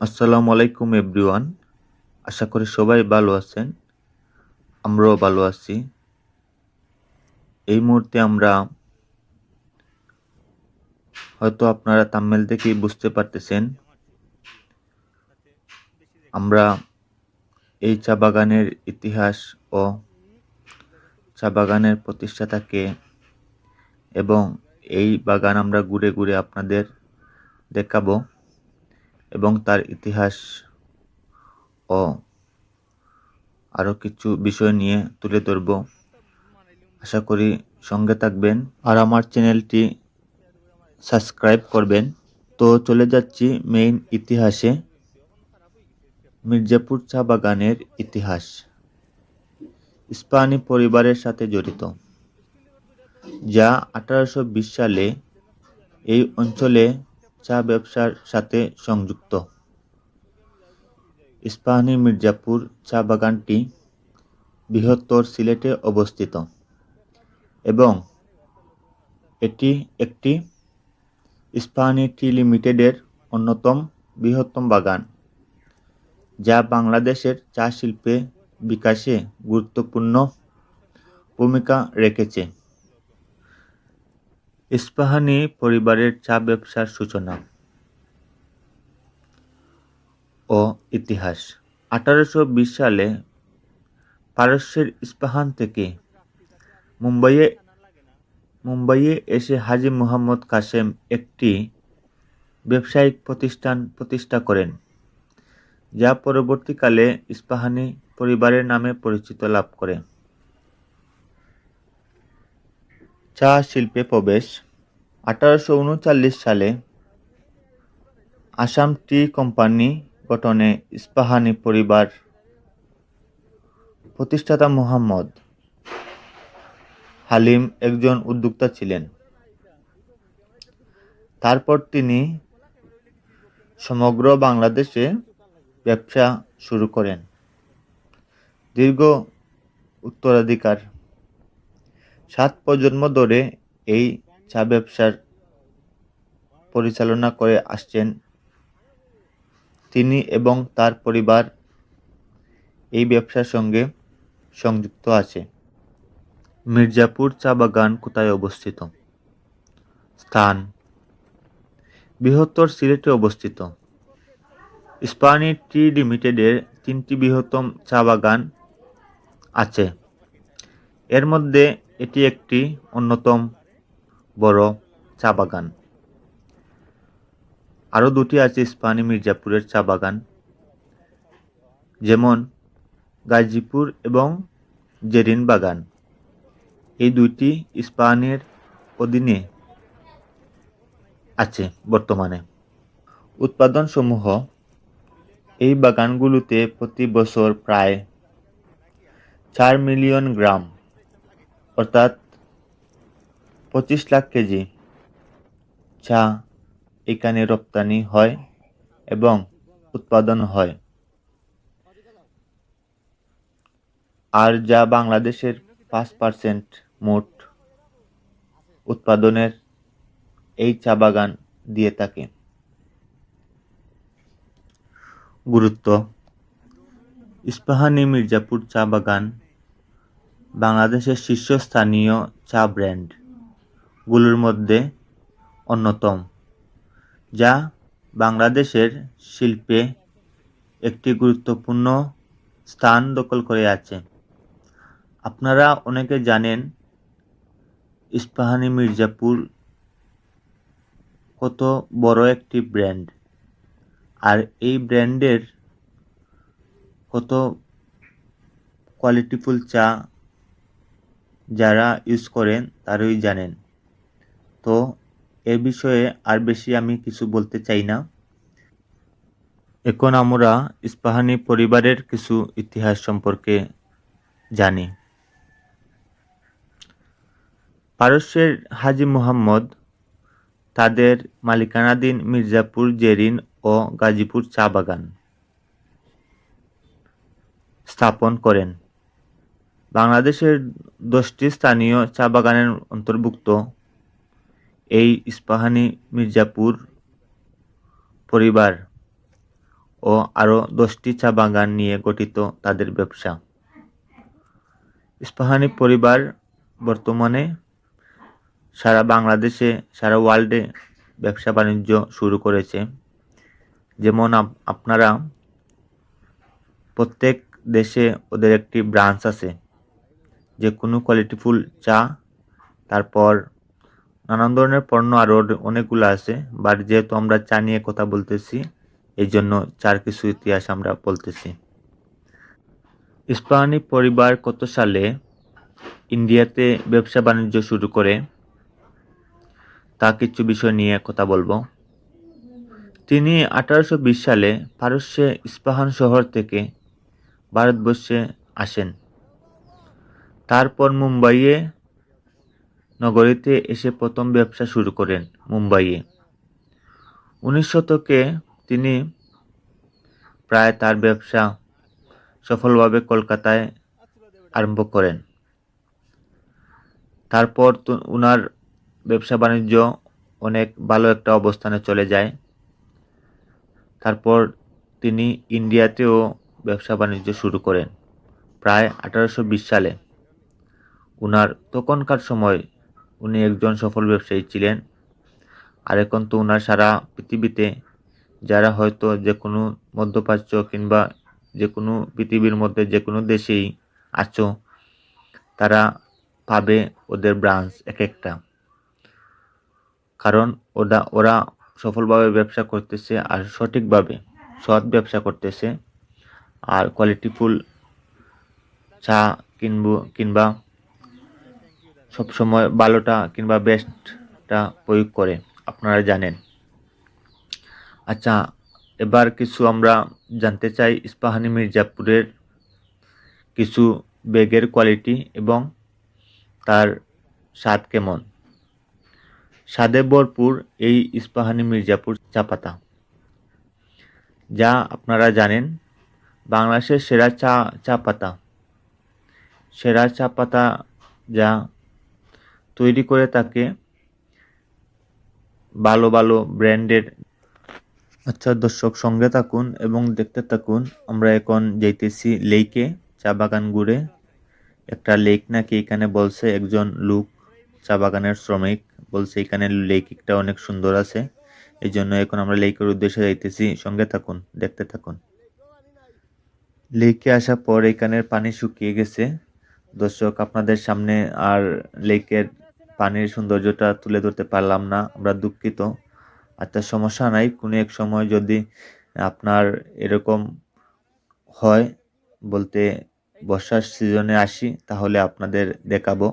আসসালামু আলাইকুম, এভরিওয়ান। আশা করি সবাই ভালো আছেন। আমরাও ভালো আছি। এই মুহূর্তে আমরা হয়তো আপনারা তাম্মেল দেখেই বুঝতে পারতেছেন। আমরা এই চা বাগানের ইতিহাস ও চা বাগানের প্রতিষ্ঠাতাকে এবং এই বাগান আমরা ঘুরে ঘুরে আপনাদের দেখাবো। এবং তার ইতিহাস ও আরও কিছু বিষয় নিয়ে তুলে ধরব। আশা করি সঙ্গে থাকবেন আর আমার চ্যানেলটি সাবস্ক্রাইব করবেন। তো চলে যাচ্ছি মেইন ইতিহাসে, মির্জাপুর চা বাগানের ইতিহাস। ইস্পাহানি পরিবারের সাথে জড়িত, যা আঠারোশো বিশ সালে এই অঞ্চলে চা ব্যবসার সাথে সংযুক্ত। ইস্পাহানি মির্জাপুর চা বাগানটি বৃহত্তর সিলেটে অবস্থিত এবং এটি একটি ইস্পাহানি টি লিমিটেডের অন্যতম বৃহত্তম বাগান, যা বাংলাদেশের চা শিল্পে বিকাশে গুরুত্বপূর্ণ ভূমিকা রেখেছে। ইস্পাহানি পরিবারের চা ব্যবসার সূচনা ও ইতিহাস। আঠারোশো বিশ সালে পারস্যের ইস্পাহান থেকে মুম্বাইয়ে মুম্বাইয়ে এসে হাজি মোহাম্মদ কাসেম একটি ব্যবসায়িক প্রতিষ্ঠান প্রতিষ্ঠা করেন, যা পরবর্তীকালে ইস্পাহানি পরিবারের নামে পরিচিত লাভ করে। চা শিল্পে প্রবেশ। আঠারোশো উনচল্লিশ সালে আসাম টি কোম্পানি গঠনে ইস্পাহানি পরিবার প্রতিষ্ঠাতা মোহাম্মদ হালিম একজন উদ্যোক্তা ছিলেন। তারপর তিনি সমগ্র বাংলাদেশে ব্যবসা শুরু করেন। দীর্ঘ উত্তরাধিকার সাত প্রজন্ম ধরে এই চা ব্যবসার পরিচালনা করে আসছেন তিনি এবং তার পরিবার এই ব্যবসার সঙ্গে সংযুক্ত আছে। মির্জাপুর চা বাগান কোথায় অবস্থিত? স্থান, বৃহত্তর সিলেটে অবস্থিত। স্পানি টি লিমিটেডের তিনটি বৃহত্তম চা বাগান আছে। এর মধ্যে এটি একটি অন্যতম বড় চা বাগান। আরও দুটি আছে ইস্পাহানি মির্জাপুরের চা বাগান, যেমন গাজীপুর এবং জেরিন বাগান। এই দুইটি ইস্পাহানের অধীনে আছে বর্তমানে। উৎপাদনসমূহ এই বাগানগুলোতে প্রতি বছর প্রায় চার মিলিয়ন গ্রাম অর্থাৎ পঁচিশ লাখ কেজি চা এখানে রপ্তানি হয় এবং উৎপাদন হয়। আর যা বাংলাদেশের পাঁচ পার্সেন্ট মোট উৎপাদনের এই চা বাগান দিয়ে থাকে। গুরুত্ব, ইস্পাহানি মির্জাপুর চা বাগান বাংলাদেশের শীর্ষস্থানীয় চা ব্র্যান্ডগুলোর মধ্যে অন্যতম, যা বাংলাদেশের শিল্পে একটি গুরুত্বপূর্ণ স্থান দখল করে আছে। আপনারা অনেকে জানেন ইস্পাহানি মির্জাপুর কত বড় একটি ব্র্যান্ড, আর এই ব্র্যান্ডের কত কোয়ালিটিফুল চা যারা ইউজ করেন, তারাই জানেন। তো এ বিষয়ে আর বেশি আমি কিছু বলতে চাই না। এখন আমরা ইস্পাহানি পরিবারের কিছু ইতিহাস সম্পর্কে জানি। পারস্যের হাজি মুহাম্মদ, তাদের মালিকানাধীন মির্জাপুর, জেরিন ও গাজীপুর চা বাগান স্থাপন করেন। বাংলাদেশের দশটি স্থানীয় চা বাগানের অন্তর্ভুক্ত। এই ইস্পাহানি মির্জাপুর পরিবার ও আরও দশটি চা বাগান নিয়ে গঠিত তাদের ব্যবসা। ইস্পাহানি পরিবার বর্তমানে সারা বাংলাদেশে, সারা ওয়ার্ল্ডে ব্যবসা বাণিজ্য শুরু করেছে। যেমন আপ- আপনারা প্রত্যেক দেশে ওদের একটি ব্রাঞ্চ আছে। যে কোনো কোয়ালিটিফুল চা, তারপর নানান ধরনের পণ্য আরও অনেকগুলো আছে বাট যেহেতু আমরা চা নিয়ে কথা বলতেছি এই জন্য চার কিছু ইতিহাস আমরা বলতেছি। ইস্পাহানি পরিবার কত সালে ইন্ডিয়াতে ব্যবসা বাণিজ্য শুরু করে? তা কিছু বিষয় নিয়ে কথা বলব। তিনি আঠারোশো বিশ সালে পারস্যে ইস্পাহান শহর থেকে ভারতবর্ষে আসেন। তারপর মুম্বাইয়ে নগরীতে এসে প্রথম ব্যবসা শুরু করেন মুম্বাইয়ে। উনিশ শতকে তিনি প্রায় তার ব্যবসা সফলভাবে কলকাতায় আরম্ভ করেন। তারপর তো, উনার ব্যবসা বাণিজ্য অনেক ভালো একটা অবস্থানে চলে যায়। তারপর তিনি ইন্ডিয়াতেও ব্যবসা বাণিজ্য শুরু করেন, প্রায় আঠারোশো বিশ সালে। উনার তখনকার সময় উনি একজন সফল ব্যবসায়ী ছিলেন। আর এখন তো উনার সারা পৃথিবীতে যারা হয়তো যে কোনো মধ্যপ্রাচ্য কিংবা যে কোনো পৃথিবীর মধ্যে যে কোনো দেশেই আছো, তারা পাবে ওদের ব্রাঞ্চ এক একটা। কারণ ওরা ওরা সফলভাবে ব্যবসা করতেছে আর সঠিকভাবে সৎ ব্যবসা করতেছে। আর কোয়ালিটিফুল চা কিনবো, কিংবা সবসময় ভালোটা কিংবা বেস্টটা প্রয়োগ করে, আপনারা জানেন। আচ্ছা এবার কিছু আমরা জানতে চাই ইস্পাহানি মির্জাপুরের কিছু বেগের কোয়ালিটি এবং তার স্বাদ কেমন? স্বাদে ভরপুর এই ইস্পাহানি মির্জাপুর চা পাতা যা আপনারা জানেন, বাংলাদেশের সেরা চা চা পাতা সেরা চা পাতা যা তৈরি করে তাকে ভালো ভালো ব্র্যান্ডের আচ্ছা দর্শক, সঙ্গে থাকুন এবং দেখতে থাকুন। আমরা এখন যাইতেছি লেকে, চা বাগান ঘুরে। একটা লেক নাকি এখানে বলছে, একজন লোক চা বাগানের শ্রমিক বলছে, এখানে লেকটা অনেক সুন্দর আছে। এই জন্য এখন আমরা লেকের উদ্দেশ্যে যাইতেছি। সঙ্গে থাকুন, দেখতে থাকুন। লেকে আসার পর এখানের পানি শুকিয়ে গেছে। দর্শক, আপনাদের সামনে আর লেকের পানির সৌন্দর্যটা তুলে ধরতে পারলাম না, আমরা দুঃখিত। আচ্ছা সমস্যা নাই, কোনো এক সময় যদি আপনার এরকম হয় বলতে বর্ষার সিজনে আসি, তাহলে আপনাদের দেখাবো।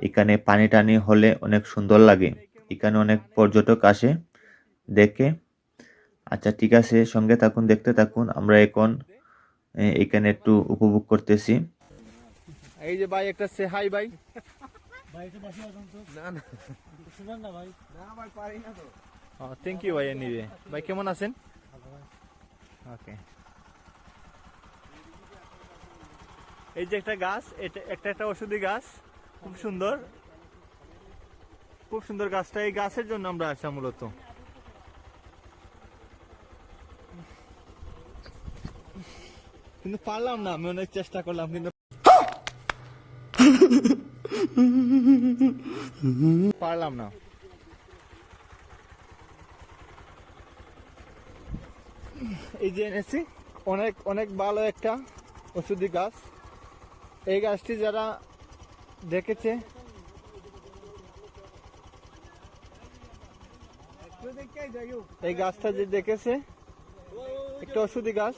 এখানে পানি টানি হলে অনেক সুন্দর লাগে, এখানে অনেক পর্যটক আসে, দেখে। আচ্ছা ঠিক আছে, সঙ্গে থাকুন, দেখতে থাকুন, আমরা এখন এখানে একটু উপভোগ করতেছি। এই যে ভাই, একটা সে হাই ভাই। থ্যাংক ইউ ভাই। এনিওয়ে ভাই কেমন আছেন? ওকে এই যে একটা গাছ এটা একটা একটা ওষুধি গাছ। খুব সুন্দর। খুব সুন্দর গাছটা। এই গাছের জন্য আমরা আসা মূলত। কিন্তু পারলাম না আমি অনেক চেষ্টা করলাম কিন্তু পারলাম না। এই যে এনেছি, অনেক অনেক ভালো একটা ওষুধি গাছ। এই গাছটি যারা দেখেছে, এই গাছটা যে দেখেছে, একটা ওষুধি গাছ।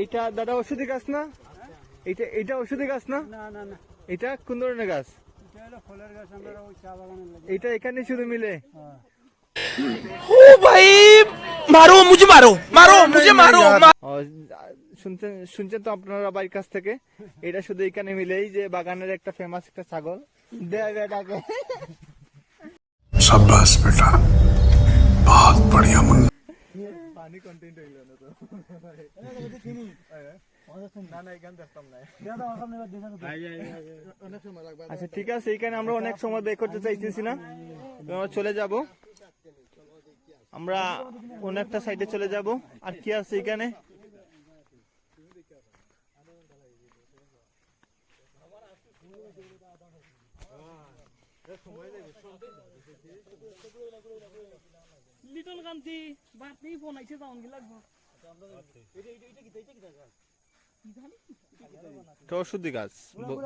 এইটা দাদা ওষুধি গাছ না? এইটা এইটা ওষুধি গাছ না? না না না। এটা কোন ধরনের গাছ এটা এখানে শুধু মিলে ও ভাই মারো মুঝে মারো মারো মুঝে মারো শুনছেন শুনছেন তো আপনারা বাড়ির কাছ থেকে এটা শুধু এখানে মিলেই যে বাগানের একটা ফেমাস একটা ছাগল দেয় বেটাকে সাব্বাস বেটা বহুত বড়িয়া মুন্না পানি কন্টেন্ট হইল না তো আচ্ছা ঠিক আছে এখানে আমরা অনেক সময় বের করতে চাইতেছি না। আমরা চলে যাব। আমরা অন্য একটা সাইডে চলে যাব। আর কি আছে এখানে? লিটল কান্তি বাতি বনাইছে যাওন কি লাগবো এটা ওষুধি গাছ ব-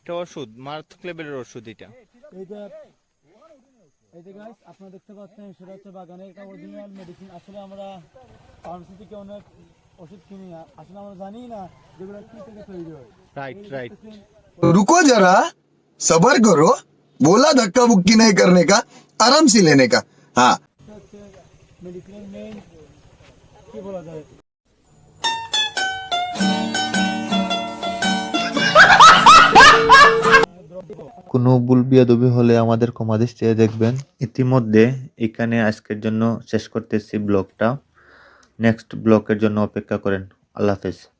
এটা ওষুধ মারাত্মক লেভেলের ওষুধ এটা এইটা এই যে গাইস আপনারা দেখতে পাচ্ছেন সেটা হচ্ছে বাগানের একটা অরিজিনাল মেডিসিন আসলে আমরা ফার্মেসি থেকে অনেক ওষুধ কিনি না আসলে আমরা জানি না যেগুলো কি থেকে তৈরি হয় রাইট রাইট रुको जरा सबर करो बोला धक्का बुक्की नहीं करने का आराम से लेने का हाँ এটা হচ্ছে মেডিসিনের মেইন কি বলা যায় কোনো ভুল বিয়াদবি হলে আমাদের কমাদেশ চেয়ে দেখবেন। ইতিমধ্যে এখানে আজকের জন্য শেষ করতেছি ব্লগটা। নেক্সট ব্লকের জন্য অপেক্ষা করেন। আল্লাহ হাফেজ।